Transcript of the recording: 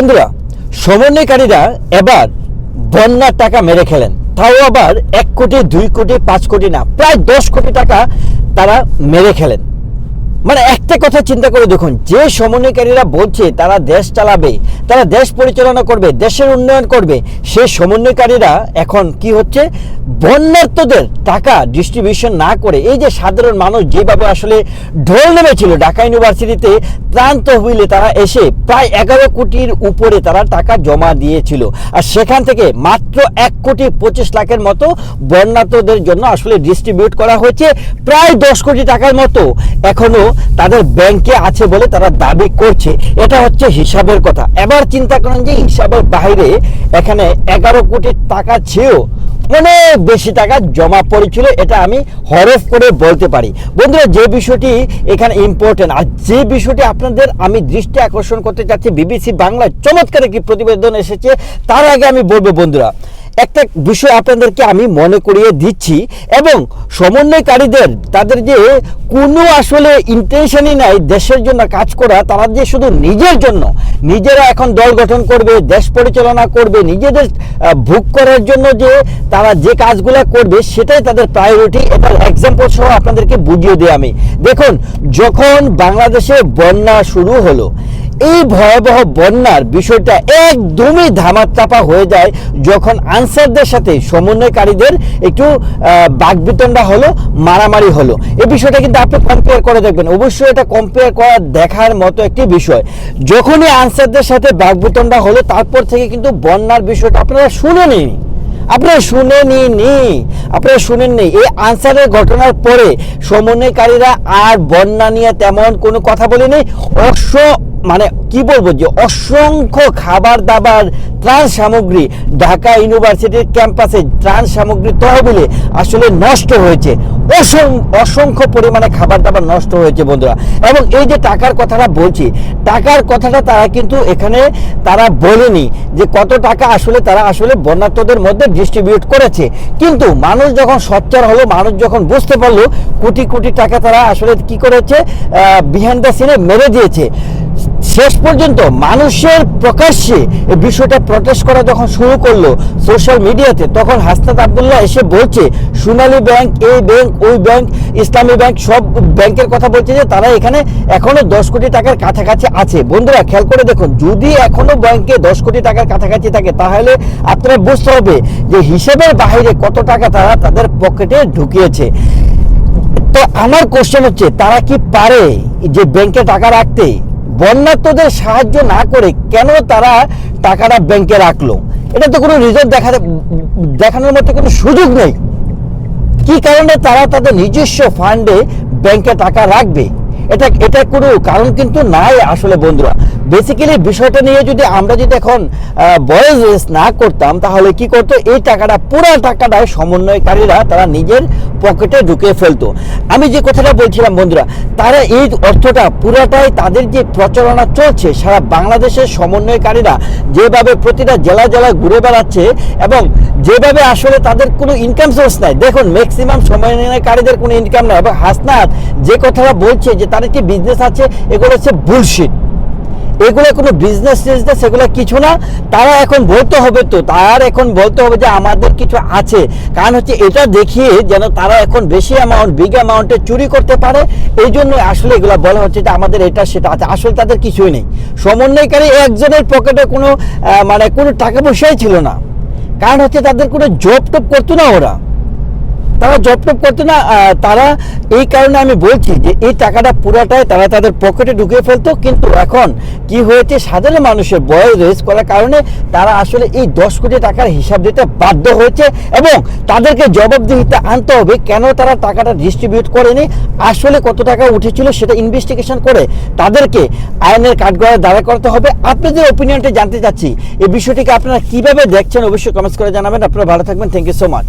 বন্ধুরা, সমন্বয়কারীরা এবার বন্যার টাকা মেরে খেলেন। তাও আবার এক কোটি, দুই কোটি, পাঁচ কোটি না, প্রায় দশ কোটি টাকা তারা মেরে খেলেন। মানে একটা কথা চিন্তা করে দেখুন, যে সমন্বয়কারীরা বলছে তারা দেশ চালাবে, তারা দেশ পরিচালনা করবে, দেশের উন্নয়ন করবে, সেই সমন্বয়কারীরা এখন কি হচ্ছে? বন্যার্থদের টাকা ডিস্ট্রিবিউশন না করে, এই যে সাধারণ মানুষ যেভাবে আসলে ঢোল নেমেছিল ঢাকা ইউনিভার্সিটিতে ত্রাণ তহবিলে তারা এসে প্রায় এগারো কোটির উপরে তারা টাকা জমা দিয়েছিল। আর সেখান থেকে মাত্র এক কোটি পঁচিশ লাখের মতো বন্যার্থদের জন্য আসলে ডিস্ট্রিবিউট করা হয়েছে, প্রায় দশ কোটি টাকার মতো। এখনও তাদের ব্যাংকে আছে বলে তারা দাবি করছে। এটা হচ্ছে হিসাবের কথা। এবার চিন্তা করেন যে হিসাবের বাইরে এখানে এগারো কোটি টাকা চেয়েও অনেক বেশি টাকা জমা পড়েছিল, এটা আমি হরফ করে বলতে পারি। বন্ধুরা, যে বিষয়টি এখানে ইম্পর্টেন্ট আর যে বিষয়টি আপনাদের আমি দৃষ্টি আকর্ষণ করতে চাচ্ছি, বিবিসি বাংলায় চমৎকার একটি প্রতিবেদন এসেছে, তার আগে আমি বলব বন্ধুরা একটা বিষয় আপনাদেরকে আমি মনে করিয়ে দিচ্ছি এবং সমন্বয়কারীদের, তাদের যে কোনো আসলে ইন্টেনশনই নাই দেশের জন্য কাজ করা, তারা যে শুধু নিজের জন্য, নিজেরা এখন দল গঠন করবে, দেশ পরিচালনা করবে, নিজেদের ভোগ করার জন্য যে তারা যে কাজগুলো করবে, সেটাই তাদের প্রায়োরিটি এটার এক্সাম্পল সহ আপনাদেরকে বুঝিয়ে দিই আমি। দেখুন, যখন বাংলাদেশে বন্যা শুরু হলো এই ভয়াবহ বন্যার বিষয়টা একদমই ধামাচাপা হয়ে যায় যখন আনসারদের সাথে সমন্বয়কারীদের একটু বাগবিতণ্ডা হলো, মারামারি হলো। এই বিষয়টা কিন্তু আপনি কম্পেয়ার করে দেখবেন। অবশ্যই এটা কম্পেয়ার করা দেখার মতো একটি বিষয়। যখনই আনসারদের সাথে বাগবিতণ্ডা হলো, তারপর থেকে কিন্তু বন্যার বিষয়টা আপনারা শুনেনি আপনারা শুনেনি নি। আপনারা শুনেন নি এই আনসারের ঘটনার পরে সমন্বয়কারীরা আর বন্যা নিয়ে তেমন কোনো কথা বলেনি অশ্ব মানে কি বলব যে অসংখ্য খাবার দাবার, ত্রাণ সামগ্রী ঢাকা ইউনিভার্সিটির ক্যাম্পাসে ত্রাণ সামগ্রী তহবিলে আসলে নষ্ট হয়েছে। অসং- অসংখ্য পরিমাণে খাবার দাবার নষ্ট হয়েছে বন্ধুরা। এবং এই যে টাকার কথাটা বলছি, টাকার কথাটা তারা কিন্তু এখানে তারা বলেনি যে কত টাকা আসলে তারা আসলে বন্যার্থদের মধ্যে ডিস্ট্রিবিউট করেছে। কিন্তু মানুষ যখন সচ্চার হলো, মানুষ যখন বুঝতে পারল, কোটি কোটি টাকা তারা আসলে কি করেছে বিহাইন্ড দ্য সিনে মেরে দিয়েছে। শেষ পর্যন্ত মানুষের প্রকাশ্যে এই বিষয়টা প্রটেস্ট করা যখন শুরু করল সোশ্যাল মিডিয়াতে তখন হাসনাত আবদুল্লাহ এসে বলছে, সোনালী ব্যাংক এই ব্যাংক ওই ব্যাংক ইসলামী ব্যাংক সব ব্যাংকের কথা বলছে যে তারা এখানে এখনও দশ কোটি টাকার কাছাকাছি আছে। বন্ধুরা, খেয়াল করে দেখুন, যদি এখনও ব্যাংকে দশ কোটি টাকার কাছাকাছি থাকে, তাহলে আপনারা বুঝতে হবে যে হিসেবের বাইরে কত টাকা তারা তাদের পকেটে ঢুকিয়েছে। তো আমার কোশ্চেন হচ্ছে, তারা কি পারে যে ব্যাংকে টাকা রাখতে? বন্যার্থদের সাহায্য না করে কেন তারা টাকাটা ব্যাংকে রাখল? এটা তো কোনো রিজল্ট দেখা দেখানোর মতো কোনো সুযোগ নেই। কি কারণে তারা তাদের নিজস্ব ফান্ডে ব্যাংকে টাকা রাখবে? এটা এটা কোনো কারণ কিন্তু নাই আসলে বন্ধুরা। বেসিক্যালি বিষয়টা নিয়ে যদি আমরা যদি এখন বয়েজ না করতাম, তাহলে কি করতো? এই টাকাটা, পুরো টাকাটা সমন্বয়কারীরা তারা নিজের পকেটে ঢুকে ফেলতো। আমি যে কথাটা বলছিলাম, বন্ধুরা, তারা এই অর্থটা পুরাটাই তাদের যে প্রচারণা চলছে, সারা বাংলাদেশের সমন্বয়কারীরা যেভাবে প্রতিটা জেলা জেলায় ঘুরে বেড়াচ্ছে এবং যেভাবে আসলে তাদের কোনো ইনকাম সোর্স নাই। দেখুন ম্যাক্সিমাম সমন্বয়কারীদের কোনো ইনকাম নাই। এবং হাসনাত যে কথাটা বলছে যে তার একটি বিজনেস আছে, এগুলো হচ্ছে বুলশিট এগুলো কোনো বিজনেস টিজনেস এগুলো কিছু না। তারা এখন বলতে হবে তো, তার এখন বলতে হবে যে আমাদের কিছু আছে। কারণ হচ্ছে এটা দেখিয়ে যেন তারা এখন বেশি অ্যামাউন্ট বিগ অ্যামাউন্টে চুরি করতে পারে। এই জন্য আসলে এগুলো বলা হচ্ছে যে আমাদের এটা, সেটা আছে। আসলে তাদের কিছুই নেই। সমন্বয়কারী একজনের পকেটে কোনো মানে কোনো টাকা পয়সাই ছিল না। কারণ হচ্ছে তাদের কোনো জব টপ করতো না ওরা। তারা জব টপ করতো না তারা এই কারণে আমি বলছি যে এই টাকাটা পুরাটাই তারা তাদের পকেটে ঢুকিয়ে ফেলতো। কিন্তু এখন কি হয়েছে? সাধারণ মানুষের বয়স রেস করার কারণে তারা আসলে এই দশ কোটি টাকার হিসাব দিতে বাধ্য হয়েছে এবং তাদেরকে জবাবদিহিতে আনতে হবে। কেন তারা টাকাটা ডিস্ট্রিবিউট করেনি? আসলে কত টাকা উঠেছিল সেটা ইনভেস্টিগেশন করে তাদেরকে আইনের কাঠগড়ায় দাঁড়া করতে হবে। আপনাদের ওপিনিয়নটা জানতে চাচ্ছি। এই বিষয়টিকে আপনারা কীভাবে দেখছেন অবশ্যই কমেন্টস করে জানাবেন। আপনারা ভালো থাকবেন। Thank you so much